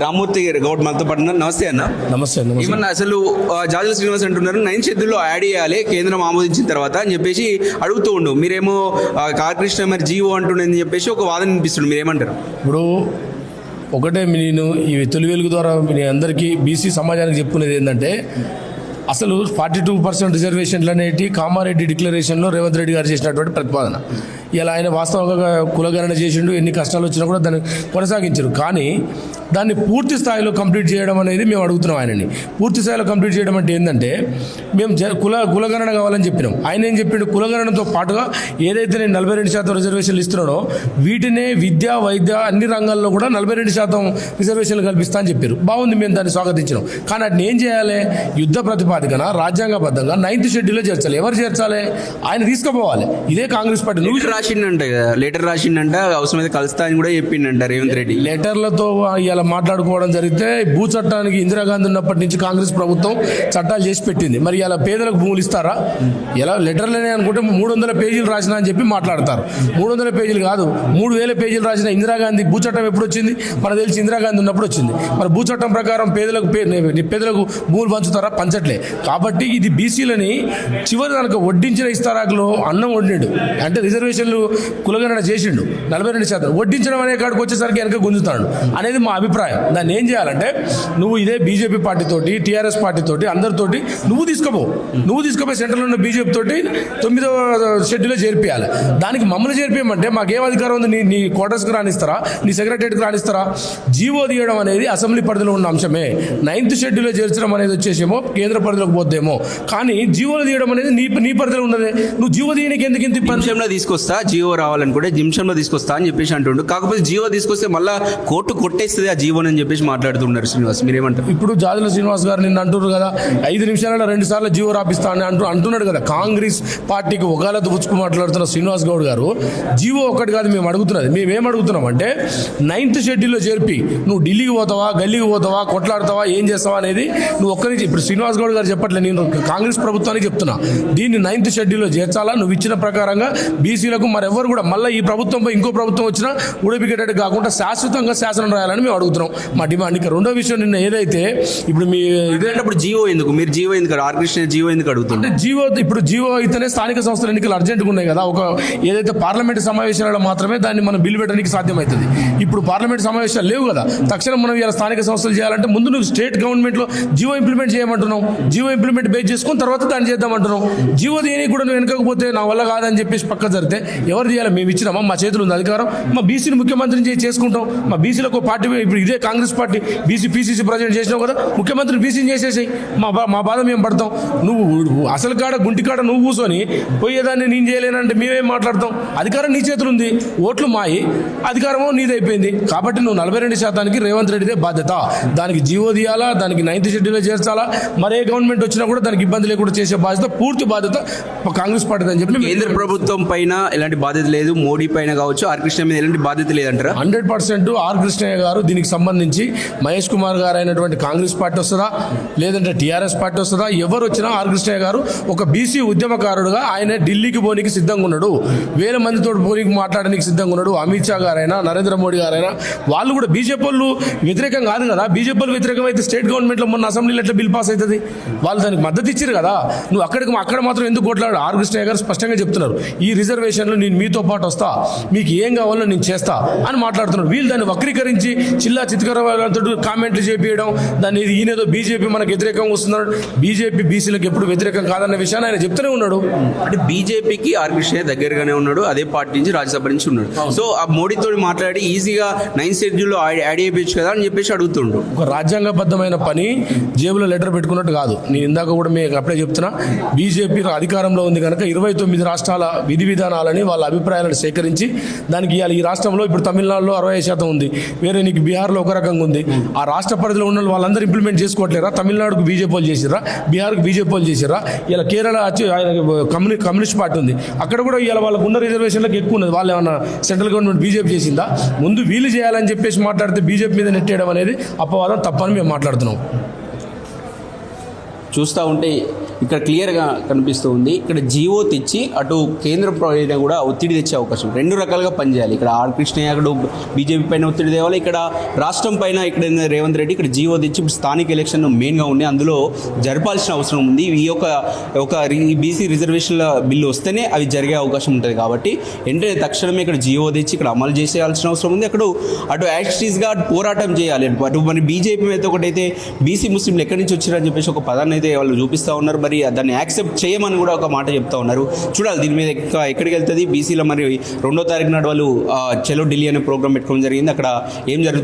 రామూర్తి గౌడ్ మనతో పాటు ఉన్నారు. నమస్తే అన్న. నమస్తే ఏమన్నా అసలు జాజుల శ్రీనివాస్ అంటున్నారు నైన్ షెడ్యూల్లో యాడ్ చేయాలి కేంద్రం ఆమోదించిన తర్వాత అని చెప్పేసి అడుగుతూ ఉండు. మీరేమో కాకృష్ణ మరి జీవో అంటుండని చెప్పేసి ఒక వాదన వినిపిస్తుంది మీరు ఏమంటారు ఇప్పుడు ఒకటే నేను ఈ తొలి వెలుగు ద్వారా మీ అందరికీ బీసీ సమాజానికి చెప్పుకునేది ఏంటంటే అసలు ఫార్టీ టూ పర్సెంట్ రిజర్వేషన్లు అనేటి కామారెడ్డి డిక్లరేషన్లో రేవంత్ రెడ్డి గారు చేసినటువంటి ప్రతిపాదన. ఇలా ఆయన వాస్తవంగా కులగణన చేసిండు ఎన్ని కష్టాలు వచ్చినా కూడా దాన్ని కొనసాగించారు. కానీ దాన్ని పూర్తి స్థాయిలో కంప్లీట్ చేయడం అనేది మేము అడుగుతున్నాం ఆయనని. పూర్తి స్థాయిలో కంప్లీట్ చేయడం అంటే ఏంటంటే మేము కుల కులగణన కావాలని చెప్పినాం. ఆయన ఏం చెప్పిండు? కులగణనతో పాటుగా ఏదైతే నేను నలభై రెండు శాతం రిజర్వేషన్లు ఇస్తున్నాడో వీటినే విద్య వైద్య అన్ని రంగాల్లో కూడా నలభై రెండు శాతం రిజర్వేషన్లు కల్పిస్తా అని చెప్పారు. బాగుంది మేము దాన్ని స్వాగతించినాం. కానీ వాటిని ఏం చేయాలి? యుద్ధ ప్రతిపాదికన రాజ్యాంగబద్ధంగా నైన్త్ షెడ్యూల్లో చేర్చాలి. ఎవరు చేర్చాలి? ఆయన తీసుకుపోవాలి. ఇదే కాంగ్రెస్ పార్టీ. నువ్వు రాసిండంట కదా లెటర్ రాసిండంట అయితే కలుస్తా అని కూడా చెప్పిండంట రేవంత్ రెడ్డి. లెటర్లతో ఇలా మాట్లాడుకోవడం జరిగితే భూ చట్టానికి ఇందిరాగాంధీ ఉన్నప్పటి నుంచి కాంగ్రెస్ ప్రభుత్వం చట్టాలు చేసి పెట్టింది. మరి ఇలా పేదలకు భూములు ఇస్తారా? ఇలా లెటర్లనే అనుకుంటే మూడు వందల పేజీలు రాసిన అని చెప్పి మాట్లాడతారు. మూడు వందల పేజీలు కాదు మూడు వేల పేజీలు రాసిన ఇందిరాగాంధీ భూ చట్టం ఎప్పుడు వచ్చింది? మనకు తెలిసి ఇందిరాగాంధీ ఉన్నప్పుడు వచ్చింది. మరి భూ చట్టం ప్రకారం పేదలకు పేదలకు భూములు పంచుతారా? పంచట్లే. కాబట్టి ఇది బీసీలని చివరి దానికి వడ్డించిన ఇస్తారాకులో అన్నం వండిండు అంటే రిజర్వేషన్ రిజర్వేషన్లు కులగణన చేసిండు. నలభై రెండు శాతం. వడ్డించడం అనే కాడికి వచ్చేసరికి వెనక గుంజుతాడు. అనేది మా అభిప్రాయం. దాన్ని ఏం చేయాలంటే నువ్వు ఇదే బీజేపీ పార్టీతోటి టీఆర్ఎస్ పార్టీతోటి అందరితోటి నువ్వు తీసుకోపో. నువ్వు తీసుకుపోయి సెంట్రల్ ఉన్న బీజేపీ తోటి తొమ్మిదవ షెడ్యూల్లో చేర్పియాలి. దానికి మమ్మల్ని చేర్పియమంటే మాకేం అధికారం ఉంది? నీ నీ క్వార్టర్స్కి రానిస్తారా? నీ సెక్రటరీకి రానిస్తారా? జీవో తీయడం అనేది అసెంబ్లీ పరిధిలో ఉన్న అంశమే. నైన్త్ షెడ్యూల్లో చేర్చడం అనేది వచ్చేసేమో కేంద్ర పరిధిలోకి పోద్దేమో. కానీ జీవోలు తీయడం అనేది నీ నీ పరిధిలో ఉన్నదే. నువ్వు జీవో తీయడానికి ఎందుకు ఇంత ఇబ్బంది? తీసుకొస్తా. జియో రావాలనుకుంటే జిమ్షన్లో తీసుకొస్తా అని చెప్పేసి అంటుండు. కాకపోతే జియో తీసుకొస్తే మళ్ళా కోర్టు కొట్టేస్తుంది ఆ జీవోని అని చెప్పేసి మాట్లాడుతున్నారు శ్రీనివాస్. మీరేమంటారు? ఇప్పుడు జాదుల శ్రీనివాస్ గారు నిన్న అంటున్నారు కదా ఐదు నిమిషాలలో రెండు సార్లు జీవో రాపిస్తా అని అంటూ అంటున్నాడు కదా. కాంగ్రెస్ పార్టీకి ఒగాలతో దుచ్చుకు మాట్లాడుతున్న శ్రీనివాస్ గౌడ్ గారు జీవో ఒకటి కాదు మేము అడుగుతున్నది. మేము ఏం అడుగుతున్నాం అంటే నైన్త్ షెడ్యూల్లో చేర్పి నువ్వు ఢిల్లీకి పోతావా గల్లీకి పోతావా కొట్లాడతావా ఏం చేస్తావా అనేది నువ్వు ఒక్కరికి ఇప్పుడు శ్రీనివాస్ గౌడ్ గారు చెప్పట్లే నేను కాంగ్రెస్ ప్రభుత్వానికి చెప్తున్నా. దీన్ని నైన్త్ షెడ్యూల్లో చేర్చాలా? నువ్వు ఇచ్చిన ప్రకారంగా బీసీలకు మరెవరు కూడా మళ్ళీ ఈ ప్రభుత్వంపై ఇంకో ప్రభుత్వం వచ్చినా ఊడిపికేటట్టు కాకుండా శాశ్వతంగా శాసనం రాయాలని మేము అడుగుతున్నాం. మా డిమాండ్ ఇక రెండో విషయం నిన్న ఏదైతే ఇప్పుడు మీ ఇదే ఇదేంటప్పుడు జియో ఎందుకు? మీరు జియో ఎందుకు ఆర్ కృష్ణ జియో ఎందుకు అడుగుతుండే? అంటే జీవో ఇప్పుడు జీవో అయితేనే స్థానిక సంస్థల ఎన్నికలు అర్జెంటుగా ఉన్నాయి కదా. ఒక ఏదైతే పార్లమెంట్ సమావేశాలలో మాత్రమే దాన్ని మనం బిల్లు పెట్టడానికి సాధ్యమవుతుంది. ఇప్పుడు పార్లమెంట్ సమావేశాలు లేవు కదా. తక్షణం మనం ఇలా స్థానిక సంస్థలు చేయాలంటే ముందు నువ్వు స్టేట్ గవర్నమెంట్లో జీవో ఇంప్లిమెంట్ చేయమంటున్నావు. జీవో ఇంప్లిమెంట్ బేస్ చేసుకుని తర్వాత దాన్ని చేద్దామంటున్నావు జీవో దేనికి కూడా నువ్వు వెనకపోతే నా వల్ల కాదని చెప్పేసి పక్క జరిగితే ఎవరు చేయాలి మేము ఇచ్చినామా? మా చేతులు ఉంది అధికారం. మా బీసీని ముఖ్యమంత్రిని చేసి చేసుకుంటాం. మా బీసీలకు పార్టీ ఇప్పుడు ఇదే Congress party BC PCC president చేసినావు కదా ముఖ్యమంత్రిని బీసీని చేసేసాయి. మా బా- మా బాధ మేము పడతాం. నువ్వు అసలు కాడ గుంటి కాడ నువ్వు కూర్చొని పోయేదాన్ని నేను చేయలేనంటే మేమేం మాట్లాడతాం? అధికారం నీ చేతులు ఉంది. ఓట్లు మాయి. అధికారమో నీదైపోయింది కాబట్టి నువ్వు నలభై రెండు శాతానికి రేవంత్ రెడ్డిదే బాధ్యత. దానికి జీవో తీయాలా? దానికి నైన్త్ షెడ్యూల్లో చేర్చాలా? మరే గవర్నమెంట్ వచ్చినా కూడా దానికి ఇబ్బంది లేకుండా చేసే బాధ్యత పూర్తి బాధ్యత కాంగ్రెస్ పార్టీ అని చెప్పి కేంద్ర ప్రభుత్వం పైన ఎలాంటి బాధ్యత లేదు. మోడీ పైన కావచ్చు ఆర్ కృష్ణ మీద ఎలాంటి బాధ్యత లేదంటారా? హండ్రెడ్ పర్సెంట్ ఆర్ కృష్ణయ్య గారు దీనికి సంబంధించి మహేష్ కుమార్ గారు అయినటువంటి కాంగ్రెస్ పార్టీ వస్తుందా లేదంటే టీఆర్ఎస్ పార్టీ వస్తుందా ఎవరు వచ్చినా ఆర్ కృష్ణయ్య గారు ఒక బీసీ ఉద్యమకారుడుగా ఆయన ఢిల్లీకి పోనీకి సిద్ధంగా ఉన్నాడు. వేల మందితో పోనీకి మాట్లాడడానికి సిద్ధంగా ఉన్నాడు. అమిత్ షా గారైనా నరేంద్ర మోడీ గారైనా వాళ్ళు కూడా బీజేపీ వాళ్ళు వ్యతిరేకం కాదు కదా. బీజేపీ వాళ్ళు వ్యతిరేకం అయితే స్టేట్ గవర్నమెంట్లో మొన్న అసెంబ్లీలో ఎట్లా బిల్ పాస్ అవుతుంది? వాళ్ళు దానికి మద్దతు ఇచ్చారు కదా. నువ్వు అక్కడికి అక్కడ మాత్రం ఎందుకు కొట్లాడు ఆర్ కృష్ణయ్య గారు స్పష్టంగా చెప్తున్నారు. ఈ రిజర్వేషన్ రిజర్వేషన్లు నేను మీతో పాటు వస్తా. మీకు ఏం కావాలో నేను చేస్తా అని మాట్లాడుతున్నారు వీళ్ళు దాన్ని వక్రీకరించి చిల్లా చిత్కరతో కామెంట్లు చేపించడం దాన్ని ఇది ఈయనేదో బీజేపీ మనకు వ్యతిరేకంగా వస్తున్నాడు. బీజేపీ బీసీలకు ఎప్పుడు వ్యతిరేకం కాదన్న విషయాన్ని ఆయన చెప్తూనే ఉన్నాడు. అంటే బీజేపీకి ఆర్ కృష్ణ దగ్గరగానే ఉన్నాడు అదే పార్టీ నుంచి రాజ్యసభ నుంచి ఉన్నాడు. సో ఆ మోడీతో మాట్లాడి ఈజీగా నైన్ షెడ్యూల్లో యాడ్ చేయొచ్చు కదా అని చెప్పేసి అడుగుతుండు. ఒక రాజ్యాంగబద్ధమైన పని జేబులో లెటర్ పెట్టుకున్నట్టు కాదు. నేను ఇందాక కూడా మీకు అప్పుడే చెప్తున్నా. బీజేపీ అధికారంలో ఉంది కనుక ఇరవై తొమ్మిది రాష్ట్రాల విధి విధానాలని వాళ్ళ అభిప్రాయాలను సేకరించి దానికి ఇవాళ ఈ రాష్ట్రంలో ఇప్పుడు తమిళనాడులో అరవై శాతం ఉంది. వేరే నీకు బీహార్లో ఒక రకంగా ఉంది. ఆ రాష్ట్ర పరిధిలో ఉన్న వాళ్ళందరూ ఇంప్లిమెంట్ చేసుకోవట్లేరా? తమిళనాడుకు బీజేపీ వాళ్ళు చేసిరా బీహార్కి బీజేపీ వాళ్ళు చేసిర్రా? ఇలా కేరళ వచ్చి కమ్యూని కమ్యూనిస్ట్ పార్టీ ఉంది. అక్కడ కూడా ఇవాళ వాళ్ళకు ఉన్న రిజర్వేషన్లకు ఎక్కువ ఉన్నది. వాళ్ళు ఏమన్నా సెంట్రల్ గవర్నమెంట్ బీజేపీ చేసిందా? ముందు వీలు చేయాలని చెప్పేసి మాట్లాడితే బీజేపీ మీద నెట్టేయడం అనేది అపవాదం తప్పని మేము మాట్లాడుతున్నాం. చూస్తూ ఉంటే ఇక్కడ క్లియర్గా కనిపిస్తూ ఉంది. ఇక్కడ జీవో తెచ్చి అటు కేంద్ర ప్రభుత్వం కూడా ఒత్తిడి తెచ్చే అవకాశం రెండు రకాలుగా పనిచేయాలి. ఇక్కడ ఆర్ కృష్ణయ్య అక్కడ బీజేపీ పైన ఒత్తిడి తేవాలి. ఇక్కడ రాష్ట్రం పైన ఇక్కడ రేవంత్ రెడ్డి ఇక్కడ జీవో తెచ్చి ఇప్పుడు స్థానిక ఎలక్షన్ మెయిన్గా ఉంది అందులో జరపాల్సిన అవసరం ఉంది. ఈ యొక్క ఒక బీసీ రిజర్వేషన్ల బిల్లు వస్తేనే అవి జరిగే అవకాశం ఉంటుంది కాబట్టి వెంటనే తక్షణమే ఇక్కడ జీవో తెచ్చి ఇక్కడ అమలు చేసేయాల్సిన అవసరం ఉంది. అక్కడ అటు యాక్టివ్స్గా పోరాటం చేయాలి. అటు మరి బీజేపీ మీద ఒకటైతే బీసీ ముస్లింలు ఎక్కడి నుంచి వచ్చారని చెప్పేసి ఒక పదాన్ని అయితే వాళ్ళు చూపిస్తూ ఉన్నారు. మరి దాన్ని యాక్సెప్ట్ చేయమని కూడా ఒక మాట చెప్తా ఉన్నారు. చూడాలి దీని మీద ఎక్కడికి వెళ్తుంది? బీసీలో మరి రెండో తారీఖు నాడు వాళ్ళు చలో ఢిల్లీ అనే ప్రోగ్రామ్ పెట్టుకోవడం జరిగింది. అక్కడ ఏం జరుగుతుంది?